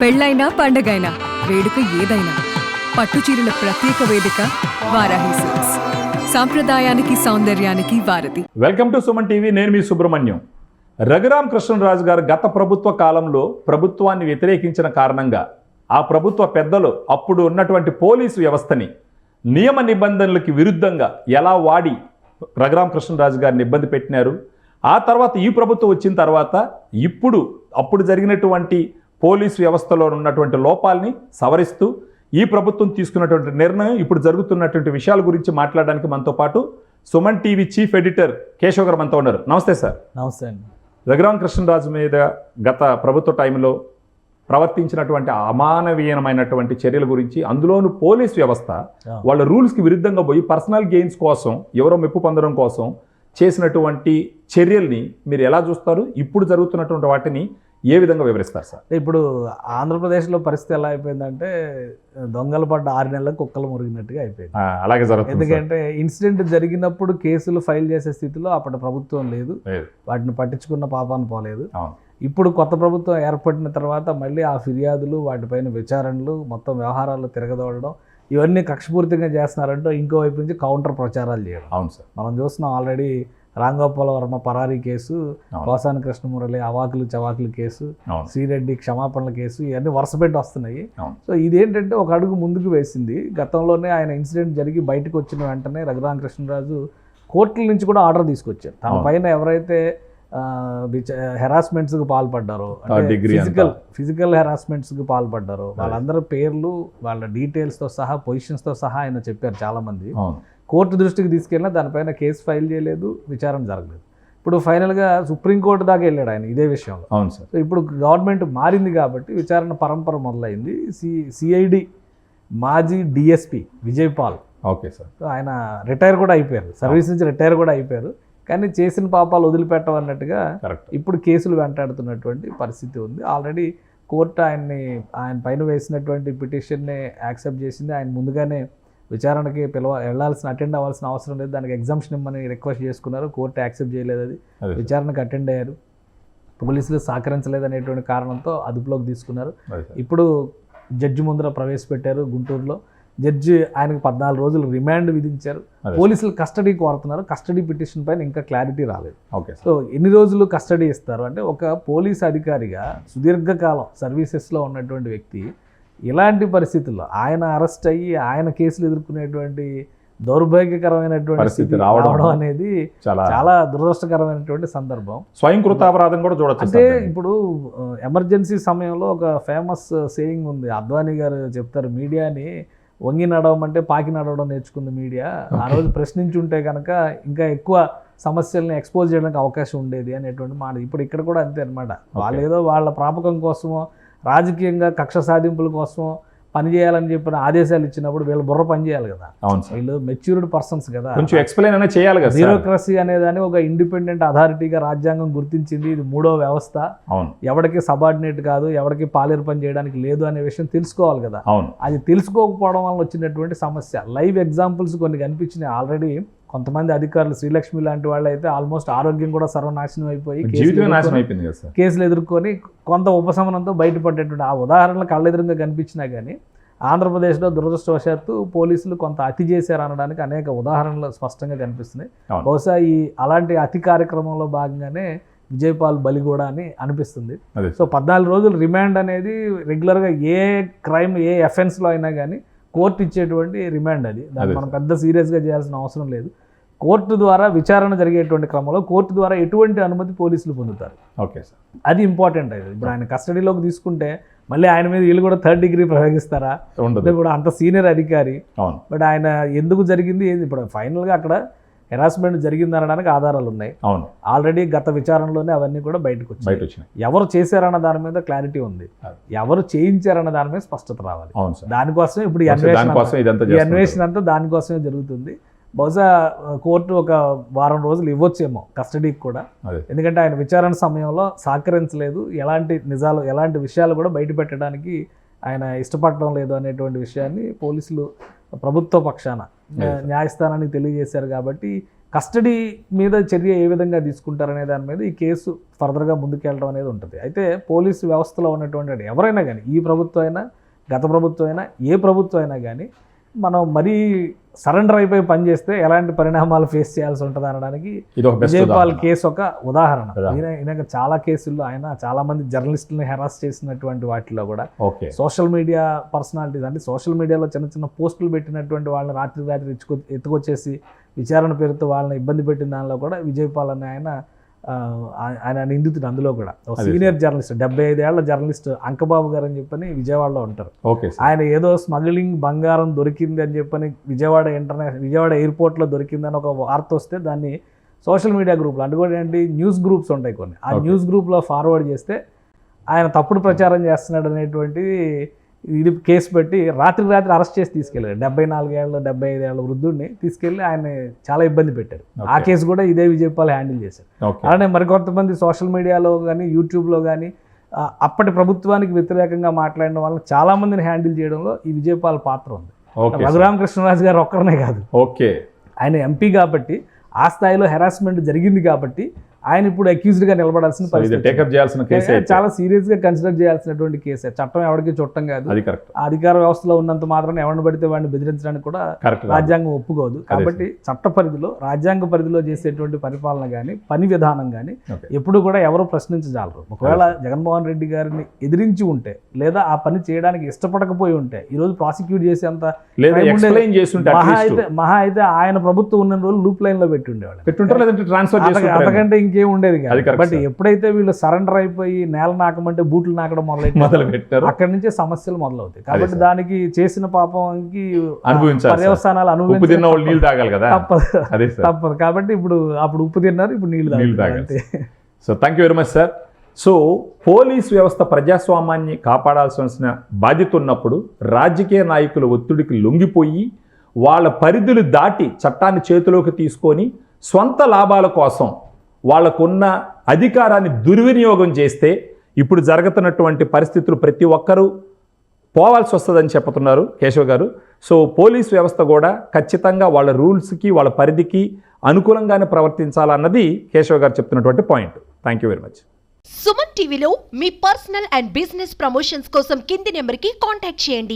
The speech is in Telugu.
పెళ్ళైనా పండగైనా వేడుక ఏదైనా పట్టు చీరల ప్రత్యేక వేదిక వారాహి సిల్క్స్. సాంప్రదాయానికి సౌందర్యానికి వారధి. వెల్కమ్ టు సుమన్ టీవీ నేను మీ సుబ్రహ్మణ్యం. రఘురాం కృష్ణరాజు గారు గత ప్రభుత్వ కాలంలో ప్రభుత్వాన్ని వ్యతిరేకించిన కారణంగా ఆ ప్రభుత్వ పెద్దలు అప్పుడు ఉన్నటువంటి పోలీసు వ్యవస్థని నియమ నిబంధనలకి విరుద్ధంగా ఎలా వాడి రఘురాం కృష్ణరాజు గారిని ఇబ్బంది పెట్టినారు ఆ తర్వాత ఈ ప్రభుత్వం వచ్చిన తర్వాత ఇప్పుడు అప్పుడు జరిగినటువంటి పోలీసు వ్యవస్థలో ఉన్నటువంటి లోపాలని సవరిస్తూ ఈ ప్రభుత్వం తీసుకున్నటువంటి నిర్ణయం ఇప్పుడు జరుగుతున్నటువంటి విషయాల గురించి మాట్లాడడానికి మనతో పాటు Suman TV chief editor Keshav గారు మనతో ఉన్నారు. నమస్తే సార్. నమస్తే అండి. రఘురాం కృష్ణరాజు మీద గత ప్రభుత్వ టైంలో ప్రవర్తించినటువంటి అమానవీయమైనటువంటి చర్యల గురించి అందులోను పోలీస్ వ్యవస్థ. వాళ్ళ రూల్స్కి విరుద్ధంగా పోయి పర్సనల్ గెయిన్స్ కోసం ఎవరో మెప్పు పొందడం కోసం చేసినటువంటి చర్యల్ని మీరు ఎలా చూస్తారు? ఇప్పుడు జరుగుతున్నటువంటి వాటిని ఏ విధంగా వివరిస్తారు సార్? ఇప్పుడు ఆంధ్రప్రదేశ్లో పరిస్థితి ఎలా అయిపోయిందంటే దొంగలు పడ్డ ఆరు నెలలకు కుక్కలు మురిగినట్టుగా అయిపోయింది. అలాగే జరుగుతుంది సార్. ఎందుకంటే ఇన్సిడెంట్ జరిగినప్పుడు కేసులు ఫైల్ చేసే స్థితిలో అప్పటి ప్రభుత్వం లేదు. వాటిని పట్టించుకున్న పాపాన్ని పోలేదు. ఇప్పుడు కొత్త ప్రభుత్వం ఏర్పడిన తర్వాత మళ్ళీ ఆ ఫిర్యాదులు వాటిపైన విచారణలు మొత్తం వ్యవహారాలు తిరగదోడడం ఇవన్నీ కక్షపూరితంగా చేస్తున్నారంటూ ఇంకోవైపు నుంచి కౌంటర్ ప్రచారాలు చేయడం. అవును సార్. మనం చూస్తున్నాం ఆల్రెడీ రాంగోపాల్ వర్మ పరారీ కేసు. కోసాని కృష్ణమురళి అవాకులు చవాకులు కేసు శ్రీరెడ్డి క్షమాపణల కేసు ఇవన్నీ వరుసపెట్టి వస్తున్నాయి. సో ఇదేంటంటే ఒక అడుగు ముందుకు వేసింది గతంలోనే ఆయన ఇన్సిడెంట్ జరిగి బయటకు వచ్చిన వెంటనే రఘురామకృష్ణరాజు కోర్టుల నుంచి కూడా ఆర్డర్ తీసుకొచ్చారు తన అవును. పైన ఎవరైతే హెరాస్మెంట్స్కి పాల్పడ్డారో ఫిజికల్. ఫిజికల్ హెరాస్మెంట్స్కి పాల్పడ్డారో వాళ్ళందరి పేర్లు వాళ్ళ డీటెయిల్స్తో సహా పొజిషన్స్తో సహా ఆయన చెప్పారు చాలామంది కోర్టు దృష్టికి తీసుకెళ్ళినా దానిపైన కేసు ఫైల్ చేయలేదు విచారణ జరగలేదు. ఇప్పుడు ఫైనల్గా సుప్రీంకోర్టు దాకా వెళ్ళాడు ఆయన ఇదే విషయంలో. అవును సార్. సో ఇప్పుడు గవర్నమెంట్ మారింది కాబట్టి విచారణ పరంపర మొదలైంది. సి సిఐడి మాజీ DSP Vijay Paul. Okay sir. So ఆయన రిటైర్ కూడా అయిపోయారు. సర్వీస్ నుంచి రిటైర్ కూడా అయిపోయారు. కానీ చేసిన పాపాలు వదిలిపెట్టమన్నట్టుగా కరెక్ట్ ఇప్పుడు కేసులు వెంటాడుతున్నటువంటి పరిస్థితి ఉంది. ఆల్రెడీ కోర్టు ఆయన్ని ఆయన పైన వేసినటువంటి పిటిషన్ని యాక్సెప్ట్ చేసింది. ఆయన ముందుగానే విచారణకి పిలవ వెళ్ళాల్సిన అటెండ్ అవ్వాల్సిన అవసరం లేదు. దానికి ఎగ్జామ్షన్ ఇమ్మని రిక్వెస్ట్ చేసుకున్నారు. కోర్టు యాక్సెప్ట్ చేయలేదు అది. విచారణకు అటెండ్ అయ్యారు. పోలీసులు సహకరించలేదు అనేటువంటి కారణంతో అదుపులోకి తీసుకున్నారు. ఇప్పుడు జడ్జి ముందర ప్రవేశపెట్టారు గుంటూరులో. జడ్జి ఆయనకు పద్నాలుగు రోజులు రిమాండ్ విధించారు. పోలీసులు కస్టడీ కోరుతున్నారు కస్టడీ పిటిషన్ పైన ఇంకా క్లారిటీ రాలేదు. ఓకే సో ఎన్ని రోజులు కస్టడీ ఇస్తారు? అంటే ఒక పోలీస్ అధికారిగా సుదీర్ఘకాలం సర్వీసెస్లో ఉన్నటువంటి వ్యక్తి ఇలాంటి పరిస్థితుల్లో ఆయన అరెస్ట్ అయ్యి ఆయన కేసులు ఎదుర్కొనేటువంటి దౌర్భాగ్యకరమైనటువంటి పరిస్థితి స్థితి రావడం అనేది చాలా చాలా దురదృష్టకరమైనటువంటి సందర్భం. స్వయం కృతాపరాధం కూడా చూడొచ్చు అంటే. ఇప్పుడు ఎమర్జెన్సీ సమయంలో ఒక ఫేమస్ సేయింగ్ ఉంది. అద్వానీ గారు చెప్తారు మీడియాని వంగి నడవమంటే పాకి నడవడం నేర్చుకుంది మీడియా. ఆ రోజు ప్రశ్నించుంటే కనుక ఇంకా ఎక్కువ సమస్యల్ని ఎక్స్పోజ్ చేయడానికి అవకాశం ఉండేది అనేటువంటి మాట. ఇప్పుడు ఇక్కడ కూడా అంతే అనమాట వాళ్ళు ఏదో వాళ్ళ ప్రాపకం కోసమో రాజకీయంగా కక్ష సాధింపుల కోసమో పనిచేయాలని చెప్పిన ఆదేశాలు ఇచ్చినప్పుడు వీళ్ళు బుర్ర పని చేయాలి కదా. అవును వీళ్ళు మెచ్యూర్డ్ పర్సన్స్ కదా. కొంచెం ఎక్స్ప్లెయిన్ అయినా చేయాలి కదా బ్యూరోక్రసీ అనేదాన్ని ఒక ఇండిపెండెంట్ అథారిటీగా రాజ్యాంగం గుర్తించింది. ఇది మూడో వ్యవస్థ. అవును. ఎవరికి సబార్డినేట్ కాదు ఎవరికి పాలేరు పని చేయడానికి లేదు అనే విషయం తెలుసుకోవాలి కదా. అవును. అది తెలుసుకోకపోవడం వల్ల వచ్చినటువంటి సమస్య. లైవ్ ఎగ్జాంపుల్స్ కొన్ని కనిపించినాయి ఆల్రెడీ కొంతమంది అధికారులు శ్రీలక్ష్మి లాంటి వాళ్ళు అయితే ఆల్మోస్ట్ ఆరోగ్యం కూడా సర్వనాశనం అయిపోయి కేసులు ఎదుర్కొని- అయిపోయింది కదా సార్? కేసులు ఎదుర్కొని కొంత ఉపశమనంతో బయటపడేటువంటి ఆ ఉదాహరణలు కళ్ళెదురుగా కనిపించినా కానీ ఆంధ్రప్రదేశ్లో దురదృష్టవశాత్తు పోలీసులు కొంత అతి చేశారు అనడానికి అనేక ఉదాహరణలు స్పష్టంగా కనిపిస్తున్నాయి. బహుశా ఈ అలాంటి అతి కార్యక్రమంలో భాగంగానే విజయపాల్ బలి కూడా అని అనిపిస్తుంది. సో పద్నాలుగు రోజులు రిమాండ్ అనేది రెగ్యులర్గా ఏ క్రైమ్ ఏ ఎఫెన్స్లో అయినా కానీ కోర్టు ఇచ్చేటువంటి రిమాండ్ అది. దాన్ని మనం పెద్ద సీరియస్గా చేయాల్సిన అవసరం లేదు. కోర్టు ద్వారా విచారణ జరిగేటువంటి క్రమంలో కోర్టు ద్వారా ఎటువంటి అనుమతి పోలీసులు పొందుతారు? Okay sir. అది ఇంపార్టెంట్ అది ఇప్పుడు ఆయన కస్టడీలోకి తీసుకుంటే మళ్ళీ ఆయన మీద వీళ్ళు కూడా థర్డ్ డిగ్రీ ప్రయోగిస్తారా? ఇప్పుడు అంత సీనియర్ అధికారి. బట్ ఆయన ఎందుకు జరిగింది? ఇప్పుడు ఫైనల్గా అక్కడ హెరాస్మెంట్ జరిగింది అనడానికి ఆధారాలు ఉన్నాయి. అవును. ఆల్రెడీ గత విచారణలోనే అవన్నీ కూడా బయటకు బయట వచ్చినాయి ఎవరు చేశారన్న దాని మీద క్లారిటీ ఉంది. ఎవరు చేయించారన్న దాని మీద స్పష్టత రావాలి. అవును సార్. దానికోసం ఇప్పుడు ఈ అన్వేషణ అంతా- దానికోసమే జరుగుతుంది. బహుశా కోర్టు ఒక వారం రోజులు ఇవ్వచ్చేమో కస్టడీకి కూడా. ఎందుకంటే ఆయన విచారణ సమయంలో సహకరించలేదు. ఎలాంటి నిజాలు ఎలాంటి విషయాలు కూడా బయట పెట్టడానికి ఆయన ఇష్టపడడం లేదు అనేటువంటి విషయాన్ని పోలీసులు ప్రభుత్వ పక్షాన. న్యాయస్థానానికి తెలియజేశారు కాబట్టి కస్టడీ మీద చర్య ఏ విధంగా తీసుకుంటారనే దాని మీద ఈ కేసు ఫర్దర్గా ముందుకెళ్ళడం అనేది ఉంటుంది. అయితే పోలీసు వ్యవస్థలో ఉన్నటువంటి ఎవరైనా కానీ ఈ ప్రభుత్వం అయినా గత ప్రభుత్వం అయినా ఏ ప్రభుత్వం అయినా కానీ మనం మరీ సరెండర్ అయిపోయి పనిచేస్తే ఎలాంటి పరిణామాలు ఫేస్ చేయాల్సి ఉంటుంది అనడానికి విజయపాల్ కేసు ఒక ఉదాహరణ. ఈయన చాలా కేసుల్లో ఆయన చాలా మంది జర్నలిస్టులను హెరాస్ చేసినటువంటి వాటిలో కూడా సోషల్ మీడియా పర్సనాలిటీస్ అంటే సోషల్ మీడియాలో చిన్న చిన్న పోస్టులు పెట్టినటువంటి వాళ్ళని రాత్రి రాత్రి ఎత్తుకొ ఎత్తుకొచ్చేసి విచారణ పేరుతో వాళ్ళని ఇబ్బంది పెట్టిన దానిలో కూడా విజయపాల్ అనే ఆయన ఆయన నిందితుడు అందులో కూడా. సీనియర్ జర్నలిస్ట్ డెబ్బై ఐదేళ్ళ జర్నలిస్ట్ అంకబాబు గారు అని చెప్పని విజయవాడలో ఉంటారు. ఆయన ఏదో స్మగ్లింగ్ బంగారం దొరికింది అని చెప్పని విజయవాడ ఇంటర్నేషనల్ విజయవాడ ఎయిర్పోర్ట్లో దొరికిందని ఒక వార్త వస్తే దాన్ని సోషల్ మీడియా గ్రూప్లో అంటే కూడా ఏంటి న్యూస్ గ్రూప్స్ ఉంటాయి కొన్ని. ఆ. న్యూస్ గ్రూప్లో ఫార్వర్డ్ చేస్తే ఆయన తప్పుడు ప్రచారం చేస్తున్నాడు అనేటువంటి ఇది కేసు పెట్టి రాత్రి రాత్రి అరెస్ట్ చేసి తీసుకెళ్ళారు డెబ్బై నాలుగేళ్ళ డెబ్బై ఐదేళ్ళ వృద్ధుడిని తీసుకెళ్ళి ఆయన చాలా ఇబ్బంది పెట్టారు ఆ. కేసు కూడా ఇదే విజయపాల్ హ్యాండిల్ చేశారు అలానే మరికొంతమంది సోషల్ మీడియాలో కానీ యూట్యూబ్లో కానీ అప్పటి ప్రభుత్వానికి వ్యతిరేకంగా మాట్లాడిన వాళ్ళని చాలా మందిని హ్యాండిల్ చేయడంలో ఈ విజయపాల్ పాత్ర ఉంది. Okay sir. రఘురామకృష్ణరాజు గారు ఒక్కరనే కాదు. ఓకే. ఆయన ఎంపీ కాబట్టి ఆ స్థాయిలో హెరాస్మెంట్ జరిగింది కాబట్టి ఆయన ఇప్పుడు accused గా నిలబడాల్సిన టేకప్ చేయాల్సిన కేసు వచ్చింది. చాలా సీరియస్గా కన్సిడర్ చేయాల్సినటువంటి కేసే చట్టం ఎవరికి చుట్టం కాదు. అధికార వ్యవస్థలో ఉన్నంత మాత్రం ఎవరిని పడితే వాడిని బెదిరించడానికి కూడా రాజ్యాంగం ఒప్పుకోదు. కాబట్టి చట్ట పరిధిలో రాజ్యాంగ పరిధిలో చేసేటువంటి పరిపాలన కానీ పని విధానం కానీ ఎప్పుడు కూడా ఎవరు ప్రశ్నించజాలరు. ఒకవేళ జగన్మోహన్ రెడ్డి గారిని ఎదిరించి ఉంటే లేదా ఆ పని చేయడానికి ఇష్టపడకపోయి ఉంటే ఈరోజు ప్రాసిక్యూట్ చేసేంత మహా అయితే మహా అయితే ఆయన ప్రభుత్వం ఉన్న రోజులు లూప్ లైన్లో పెట్టి ఉండేవాళ్ళు. పెట్టుంటారు లేదంటే ట్రాన్స్ఫర్ అంతక- చేస్తుంటారు అంతకంటే ఇంకేం ఉండేది కాదు బట్. ఎప్పుడైతే వీళ్ళు సరెండర్ అయిపోయి నేల నాకమంటే బూట్లు నాకడం మొదలు మొదలైతే పెట్టారు అక్కడి నుంచే సమస్యలు మొదలవుతాయి. కాబట్టి. దానికి చేసిన పాపంకి అనుభవించాలి, వాళ్ళు అనుభవించాలి నీళ్ళు తాగాలి కదా? తప్పదు. తప్పదు. కాబట్టి ఇప్పుడు అప్పుడు ఉప్పు తిన్నారు ఇప్పుడు తాగుతున్నారు. తాగాలి. So thank you very much sir so police వ్యవస్థ ప్రజాస్వామ్యాన్ని కాపాడాల్సిన బాధ్యత ఉన్నప్పుడు రాజకీయ నాయకుల ఒత్తిడికి లొంగిపోయి వాళ్ళ పరిధులు దాటి చట్టాన్ని చేతిలోకి తీసుకొని స్వంత లాభాల కోసం వాళ్ళకున్న అధికారాన్ని దుర్వినియోగం చేస్తే ఇప్పుడు జరుగుతున్నటువంటి పరిస్థితులు ప్రతి ఒక్కరూ పోవాల్సి వస్తుందని చెప్తున్నారు కేశవ్ గారు. సో పోలీస్ వ్యవస్థ కూడా ఖచ్చితంగా వాళ్ళ రూల్స్కి వాళ్ళ పరిధికి అనుకూలంగానే ప్రవర్తించాలన్నది కేశవ్ గారు చెప్తున్నటువంటి point. Thank you very much Suman టీవీలో మీ పర్సనల్ అండ్ బిజినెస్ ప్రమోషన్స్ కోసం కింది నెంబర్కి కాంటాక్ట్ చేయండి.